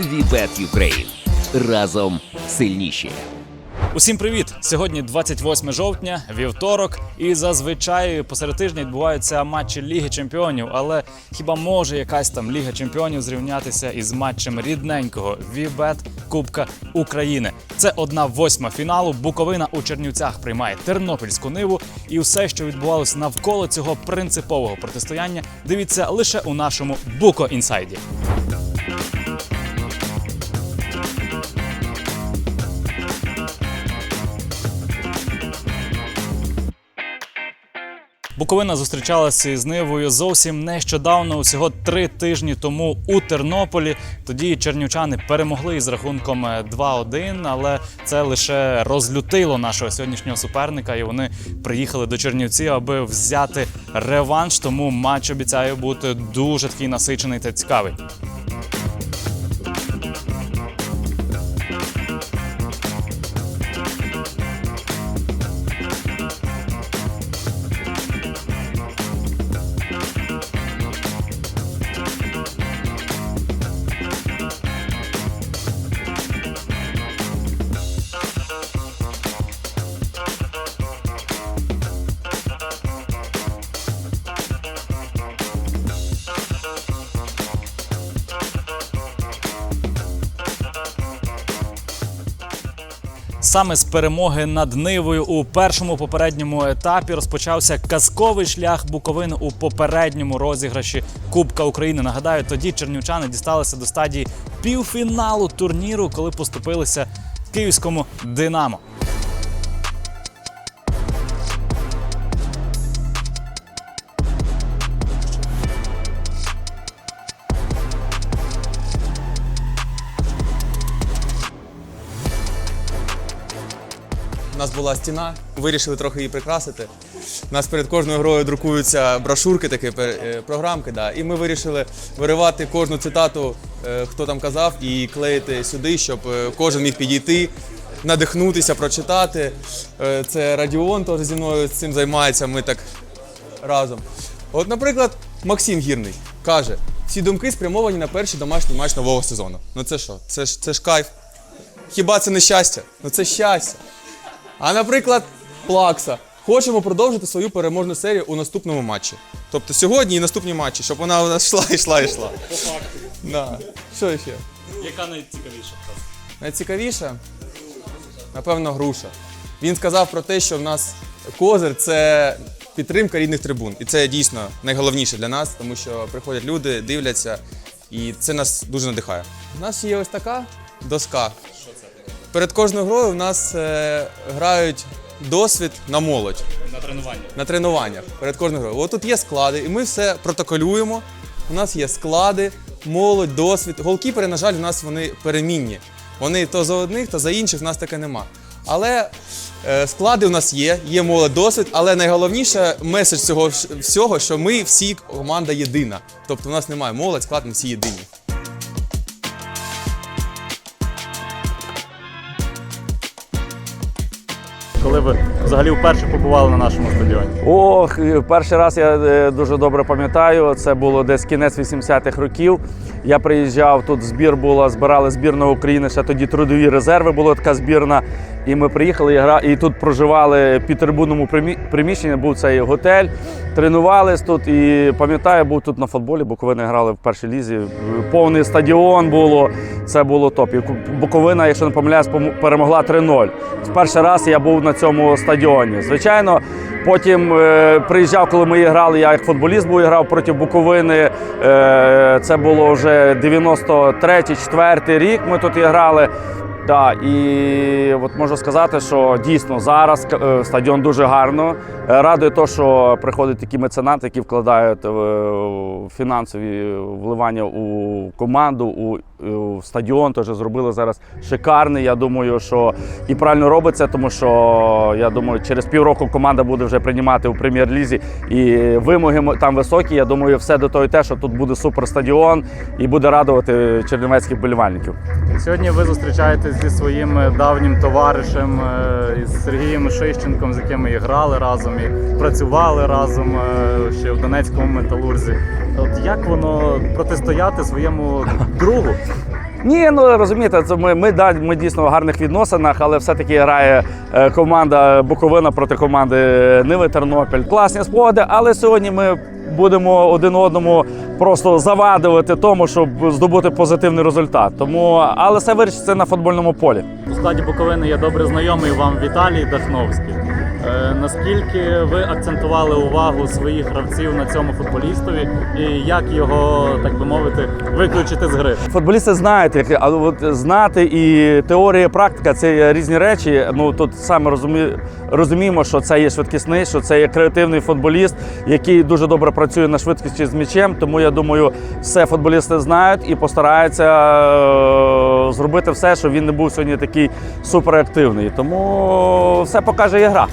Вібет Ukraine. Разом сильніші. Усім привіт! Сьогодні 28 жовтня, вівторок, і зазвичай посеред тижня відбуваються матчі Ліги Чемпіонів. Але хіба може якась там Ліга Чемпіонів зрівнятися із матчем рідненького Вібет Кубка України? Це одна восьма фіналу. Буковина у Чернівцях приймає тернопільську ниву, і все, що відбувалося навколо цього принципового протистояння, дивіться лише у нашому Буко Інсайді. Буковина зустрічалася з Нивою зовсім нещодавно, усього три тижні тому у Тернополі. Тоді чернівчани перемогли із рахунком е, 2-1, але це лише розлютило нашого сьогоднішнього суперника, і вони приїхали до Чернівців, аби взяти реванш. Тому матч обіцяє бути дуже такий насичений та цікавий. Саме з перемоги над Нивою у першому попередньому етапі розпочався казковий шлях Буковини у попередньому розіграші Кубка України. Нагадаю, тоді чернівчани дісталися до стадії півфіналу турніру, коли поступилися київському Динамо. Нас була стіна, вирішили трохи її прикрасити. У нас перед кожною грою друкуються брошурки, такі е, програмки. Да. І ми вирішили виривати кожну цитату, е, хто там казав, і клеїти сюди, щоб е, кожен міг підійти, надихнутися, прочитати. Це Радіон теж зі мною цим займається. Ми так разом. От, наприклад, Максим Гірний каже: всі думки спрямовані на перший домашній матч нового сезону. Ну це що? Це ж це ж кайф. Хіба це не щастя? Ну це щастя. А наприклад, Плакса. Хочемо продовжити свою переможну серію у наступному матчі. Тобто сьогодні і наступні матчі, щоб вона у нас йшла, йшла, йшла. По факту, Да. Що ще? яка найцікавіша? Найцікавіше, напевно, груша. Він сказав про те, що в нас козир це підтримка рідних трибун. І це дійсно найголовніше для нас, тому що приходять люди, дивляться, і це нас дуже надихає. У нас є ось така доска. Перед кожною грою в нас е, грають досвід на молодь На тренуванні. на тренуваннях перед кожною грою. От тут є склади, і ми все протоколюємо. У нас є склади, молодь, досвід. Голкіпери, на жаль, у нас вони перемінні. Вони то за одних, то за інших, в нас таке нема. Але е, склади у нас є, є молодь, досвід, але найголовніше меседж цього всього, що ми всі команда єдина. Тобто у нас немає молодь, склад, ми всі єдині. Коли ви взагалі вперше побували на нашому стадіоні? Ох, перший раз я е, дуже добре пам'ятаю. Це було десь кінець 80-х років. Я приїжджав тут. Збір була, збирали збірну України. Ще тоді трудові резерви була така збірна. І ми приїхали і гра, і тут проживали під трибунному примі- приміщенні. Був цей готель. Тренувались тут. І пам'ятаю, був тут на футболі. Буковини грали в першій лізі. Повний стадіон було. Це було топ. І Буковина, якщо не помиляюсь, пом- перемогла 3-0. В перший раз я був на цьому стадіоні. Звичайно, потім е, приїжджав, коли ми грали. Я як футболіст був грав проти Буковини. Е, це було вже 93-4 рік. Ми тут грали. Да, і от можу сказати, що дійсно зараз е, стадіон дуже гарно. Е, Радує те, що приходять такі меценати, які вкладають е, фінансові вливання у команду, у, стадіон. Теж зробили зараз шикарний. Я думаю, що і правильно робиться, тому що я думаю, через півроку команда буде вже приймати у прем'єр-лізі. І вимоги там високі. Я думаю, все до того йде, що тут буде супер стадіон і буде радувати чернівецьких болівальників. Сьогодні ви зі своїм е, давнім товаришем е, із Сергієм Шищенком, з яким і грали разом, і працювали разом е, ще в Донецькому металурзі. От як воно протистояти своєму другу? Ні, ну розумієте, це ми, ми, да, ми дійсно в гарних відносинах, але все-таки грає е, команда Буковина проти команди Ниви Тернопіль. Класні спогади, але сьогодні ми будемо один одному просто завадувати тому, щоб здобути позитивний результат. Тому, але все вирішиться на футбольному полі. У складі Буковини є добре знайомий вам Віталій Дахновський. Е, наскільки ви акцентували увагу своїх гравців на цьому футболістові і як його, так би мовити, виключити з гри? Футболісти знають, як, але от знати і теорія, і практика це різні речі. Ну тут саме розумі, розуміємо, що це є швидкісний, що це є креативний футболіст, який дуже добре працює на швидкості з м'ячем. Тому я думаю, все футболісти знають і постараються е, зробити все, щоб він не був сьогодні такий суперактивний. Тому все покаже і гра.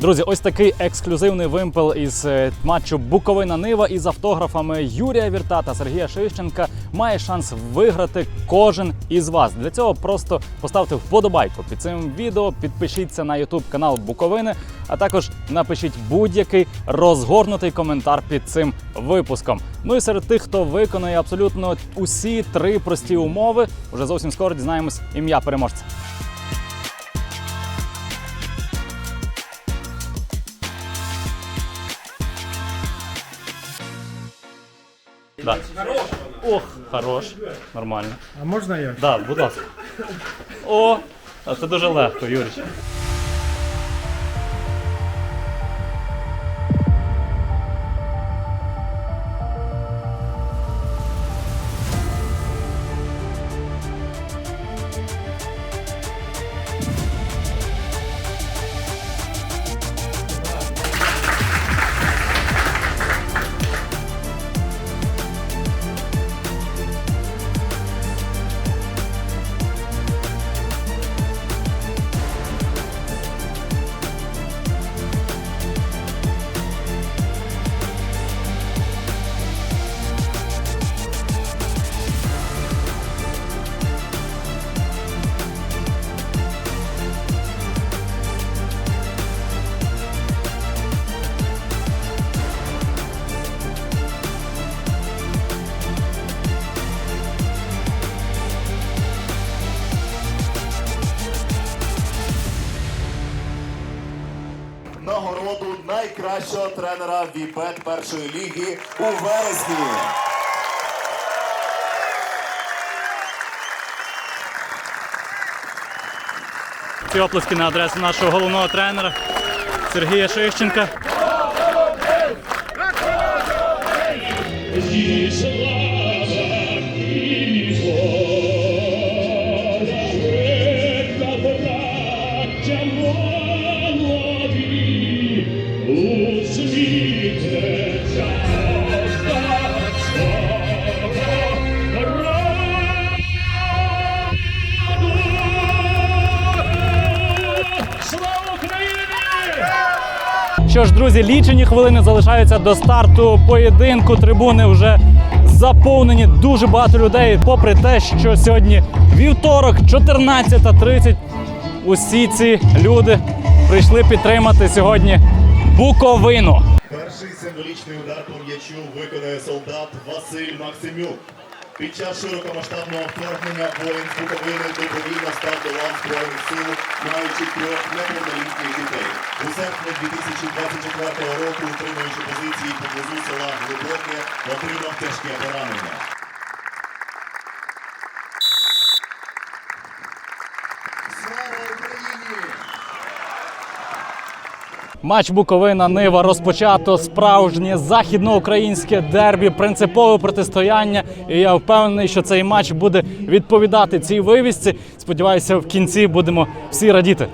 Друзі, ось такий ексклюзивний вимпел із е, матчу Буковина Нива із автографами Юрія Вірта та Сергія Шищенка має шанс виграти кожен із вас. Для цього просто поставте вподобайку під цим відео, підпишіться на YouTube канал Буковини, а також напишіть будь-який розгорнутий коментар під цим випуском. Ну і серед тих, хто виконує абсолютно усі три прості умови, вже зовсім скоро дізнаємось ім'я переможця. Да. Ох, хорош. Нормально. А можна я? Да, будь ласка. О, а це дуже легко, Юрій. Тренера Віпет першої ліги у вересні. Ці оплески на адресу нашого головного тренера Сергія Шищенка. Друзі, лічені хвилини залишаються до старту поєдинку. Трибуни вже заповнені дуже багато людей. Попри те, що сьогодні вівторок, 14.30, усі ці люди прийшли підтримати сьогодні Буковину. Перший символічний удар по м'ячу виконує солдат Василь Максимюк. Під час широкомасштабного вторгнення воїн з добровільно став до лав Збройних сил, маючи трьох неповнолітніх дітей. У серпні 2024 року, утримуючи позиції поблизу села Глибоке, отримав тяжке поранення. Матч Буковина Нива розпочато справжнє західноукраїнське дербі, принципове протистояння. І я впевнений, що цей матч буде відповідати цій вивісці. Сподіваюся, в кінці будемо всі радіти.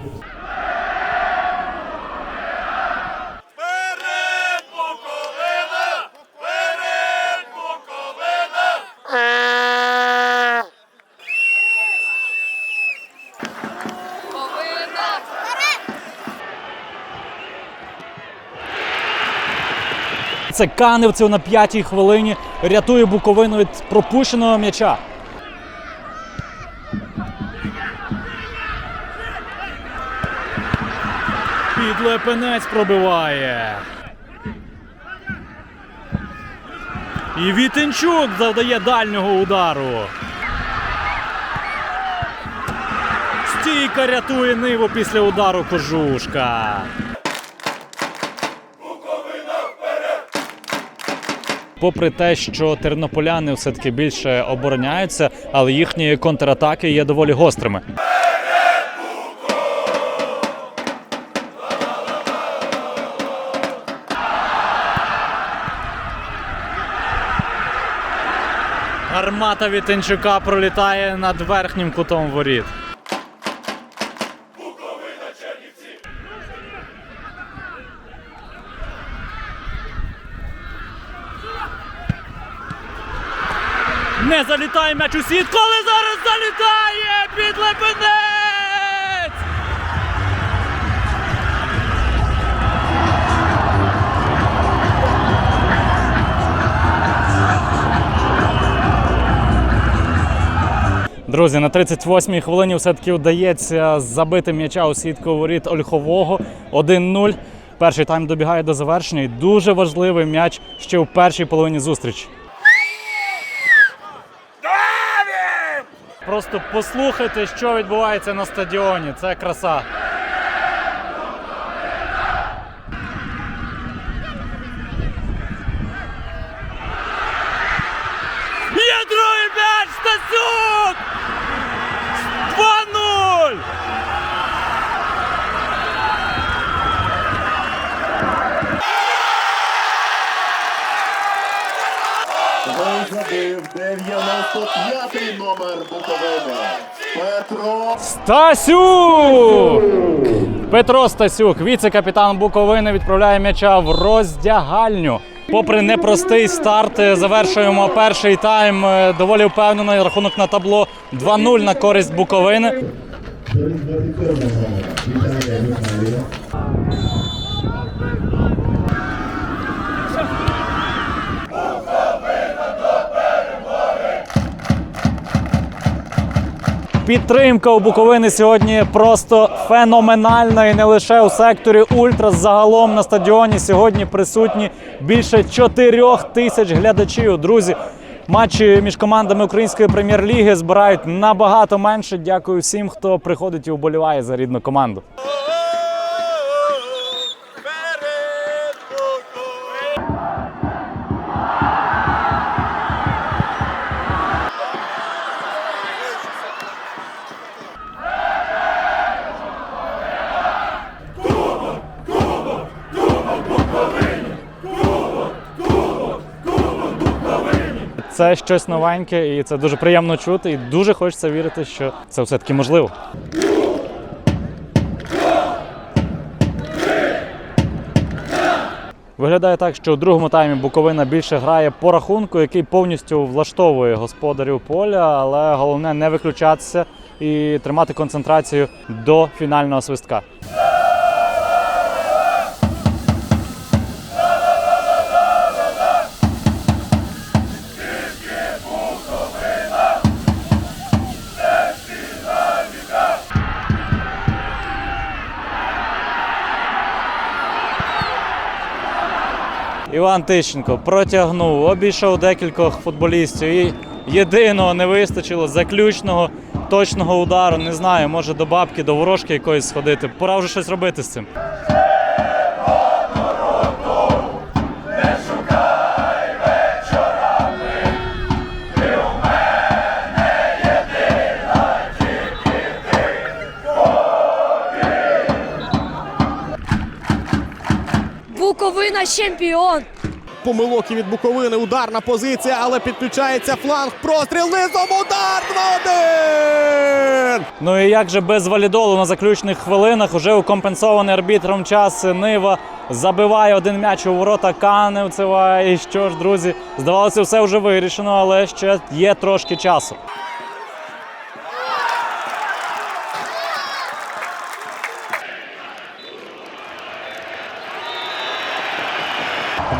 Це Каневцев на п'ятій хвилині рятує Буковину від пропущеного м'яча. Підлепенець пробиває. І Вітенчук завдає дальнього удару. Стійка рятує ниву після удару кожушка. Попри те, що тернополяни все-таки більше обороняються, але їхні контратаки є доволі гострими. Гармата Вітенчука пролітає над верхнім кутом воріт. Не залітає м'яч у сітку, але зараз залітає під Лепенець! Друзі, на 38-й хвилині все-таки вдається забити м'яча у сітку воріт Ольхового 1-0. Перший тайм добігає до завершення і дуже важливий м'яч ще у першій половині зустрічі. Просто послухайте, що відбувається на стадіоні. Це краса. Є другий м'яч! Стасюк! 2-0! Гол забив 95-й номер Буковини. Петро Стасюк! Петро Стасюк, віце-капітан Буковини, відправляє м'яча в роздягальню. Попри непростий старт, завершуємо перший тайм. е, Доволі впевнено. Рахунок на табло 2-0 на користь Буковини. Підтримка у Буковини сьогодні просто феноменальна і не лише у секторі Ультра. Загалом на стадіоні сьогодні присутні більше 4 тисяч глядачів. Друзі, матчі між командами української прем'єр-ліги збирають набагато менше. Дякую всім, хто приходить і вболіває за рідну команду. Це щось новеньке, і це дуже приємно чути. І дуже хочеться вірити, що це все таки можливо. Виглядає так, що у другому таймі Буковина більше грає по рахунку, який повністю влаштовує господарів поля, але головне не виключатися і тримати концентрацію до фінального свистка. Іван Тищенко протягнув, обійшов декількох футболістів і єдиного не вистачило заключного точного удару. Не знаю, може до бабки, до ворожки якоїсь сходити. Пора вже щось робити з цим. Буковина чемпіон! Помилок і від Буковини. Ударна позиція, але підключається фланг. Простріл низом. Удар 2-1! Ну і як же без валідолу на заключних хвилинах уже укомпенсований арбітром час Нива забиває один м'яч у ворота Каневцева. І що ж, друзі, здавалося, все вже вирішено, але ще є трошки часу.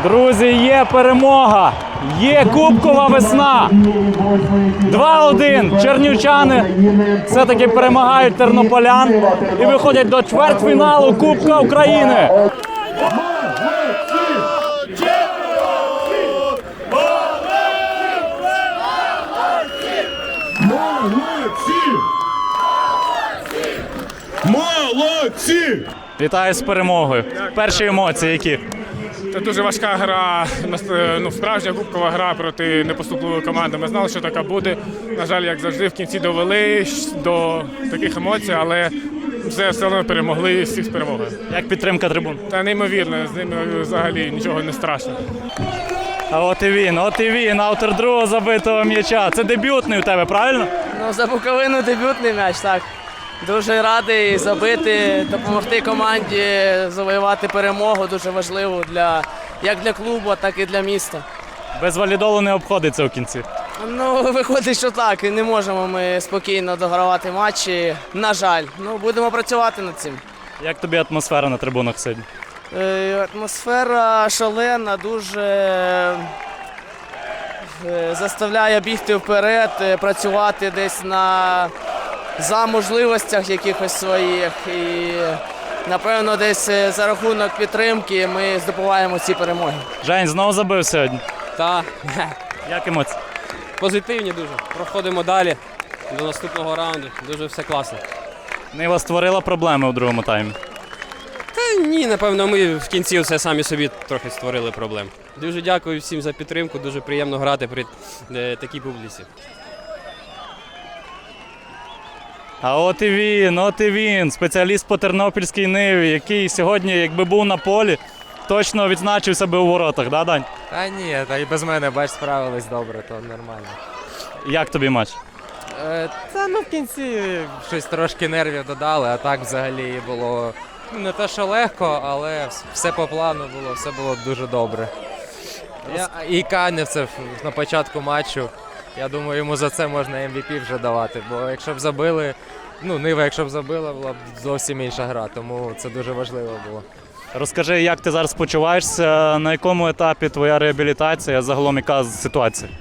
Друзі, є перемога. Є Кубкова весна. 2-1. Чернівчани все-таки перемагають тернополян і виходять до чвертьфіналу Кубка України. Молодці! Вітаю з перемогою. Перші емоції, які. Це дуже важка гра, ну, справжня кубкова гра проти непоступливої команди. Ми знали, що така буде. На жаль, як завжди, в кінці довели до таких емоцій, але все все одно перемогли і всіх з перемогою. як підтримка трибун. Та неймовірно, з ними взагалі нічого не страшно. А от і він, от і він, автор другого забитого м'яча. Це дебютний у тебе, правильно? Ну, за Буковину дебютний м'яч, так. Дуже радий забити, допомогти команді завоювати перемогу. Дуже важливо для як для клубу, так і для міста. Без валідолу не обходиться у кінці. Ну, виходить, що так. Не можемо ми спокійно догравати матчі. На жаль, ну будемо працювати над цим. Як тобі атмосфера на трибунах сьогодні? Е, Атмосфера шалена, дуже е, заставляє бігти вперед, е, працювати десь на за можливостях якихось своїх. І напевно, десь е, за рахунок підтримки ми здобуваємо ці перемоги. Жень знову забив сьогодні. Та Як емоції? позитивні дуже. Проходимо далі до наступного раунду. Дуже все класно. Нива створила проблеми у другому таймі. Та ні, напевно, ми в кінці все самі собі трохи створили проблем. Дуже дякую всім за підтримку. Дуже приємно грати при е, такій публіці. А от і він, от і він, спеціаліст по тернопільській ниві, який сьогодні, якби був на полі, точно відзначився би у воротах, да, Дань? Та ні, та і без мене, бач, справились добре, то нормально. Як тобі матч? Е, та ну в кінці щось трошки нервів додали, а так взагалі було ну, не те, що легко, але вс- все по плану було, все було дуже добре. Я, і Канев це в- на початку матчу. Я думаю, йому за це можна MVP вже давати. Бо якщо б забили, ну Нива, якщо б забила, була б зовсім інша гра, тому це дуже важливо було. Розкажи, як ти зараз почуваєшся, на якому етапі твоя реабілітація, загалом яка ситуація?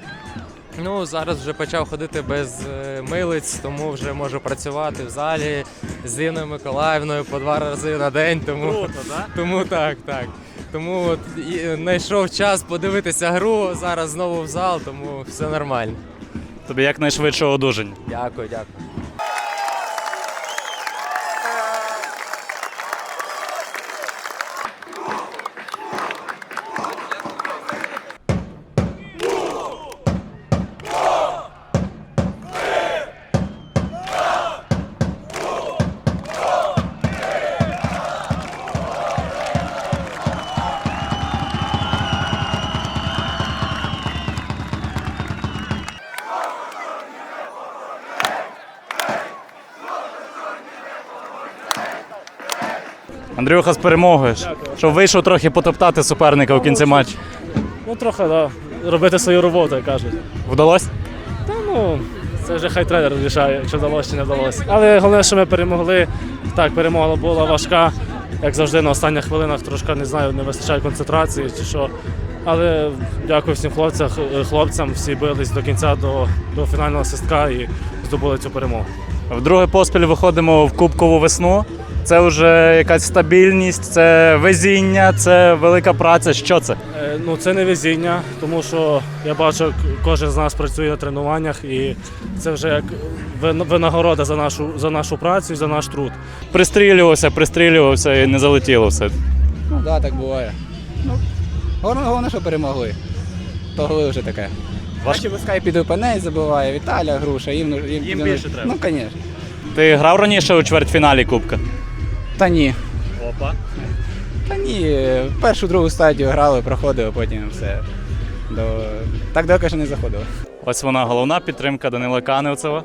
Ну, зараз вже почав ходити без е, милиць, тому вже можу працювати в залі з Інною Миколаївною по два рази на день. Тому, тому так, так. Тому от і знайшов час подивитися гру. Зараз знову в зал, тому все нормально. Тобі якнайшвидшого одужання. Дякую, дякую. Андрюха з перемогою. Щоб вийшов трохи потоптати суперника у кінці матчу. Ну, трохи, так. Да. Робити свою роботу, як кажуть. Вдалося? Та ну, це вже хай тренер рішає, чи вдалося, чи не вдалося. Але головне, що ми перемогли. Так, перемога була важка. Як завжди, на останніх хвилинах трошки не знаю, не вистачає концентрації чи що. Але дякую всім хлопцям, хлопцям, всі бились до кінця до, до фінального свистка і здобули цю перемогу. Вдруге поспіль виходимо в кубкову весну. Це вже якась стабільність, це везіння, це велика праця. Що це? Е, Ну, це не везіння, тому що я бачу, кожен з нас працює на тренуваннях, і це вже як винагорода за нашу, за нашу працю і за наш труд. Пристрілювався, пристрілювався і не залетіло все. Ну так, так буває. Ну, головне, головне, що перемогли. То голи вже таке. Ваш- Бачу, пускай під опенець забиває, Віталя, груша, їм, їм, Їм більше треба. Ну, звісно. Ти грав раніше у чвертьфіналі Кубка? Та ні. Опа. Та ні. Першу, другу стадію грали, проходили, потім все. До... Так далеко ще не заходили. Ось вона головна підтримка Данила Каневцева.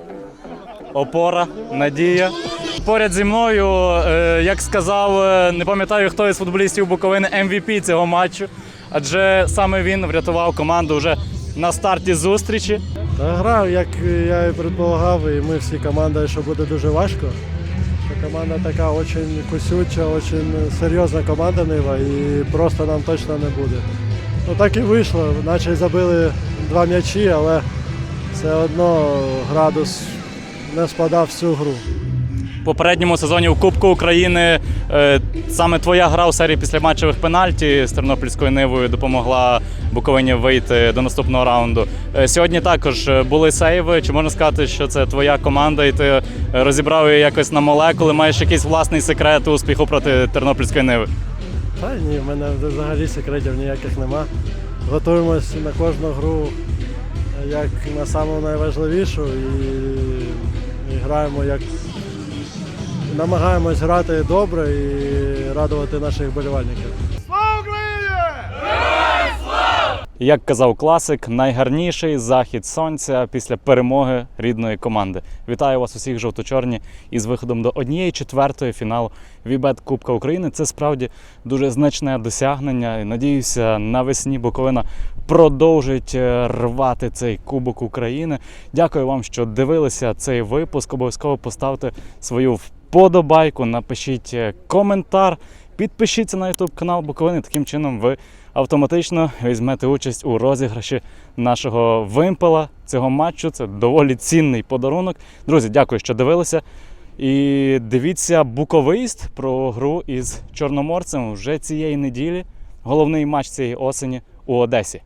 Опора, надія. Поряд зі мною, е, як сказав, е, не пам'ятаю, хто із футболістів Буковини MVP цього матчу, адже саме він врятував команду вже на старті зустрічі. Та гра, як я і предполагав, і ми всі команда, що буде дуже важко. Команда така дуже кусюча, дуже серйозна команда Нива і просто нам точно не буде. Ну так і вийшло, наче забили два м'ячі, але все одно градус не спадав всю гру. В попередньому сезоні в Кубку України е, саме твоя гра у серії післяматчевих пенальті з Тернопільською Нивою допомогла Буковині вийти до наступного раунду. Е, Сьогодні також е, були сейви. Чи можна сказати, що це твоя команда, і ти е, розібрав її якось на молекули? Маєш якийсь власний секрет успіху проти Тернопільської Ниви? Та ні, в мене взагалі секретів ніяких нема. Готуємось на кожну гру як на саму найважливішу і, і граємо як. Намагаємось грати добре і радувати наших болівальників. Як казав класик, найгарніший захід сонця після перемоги рідної команди. Вітаю вас усіх жовто-чорні із виходом до однієї четвертої фіналу Вібет Кубка України. Це справді дуже значне досягнення. Надіюся, навесні Буковина продовжить е, рвати цей Кубок України. Дякую вам, що дивилися цей випуск. Обов'язково поставте свою вподобайку, напишіть е, коментар. Підпишіться на YouTube канал Буковини. Таким чином ви автоматично візьмете участь у розіграші нашого вимпела цього матчу. Це доволі цінний подарунок. Друзі, дякую, що дивилися. І дивіться буковист про гру із Чорноморцем вже цієї неділі. Головний матч цієї осені у Одесі.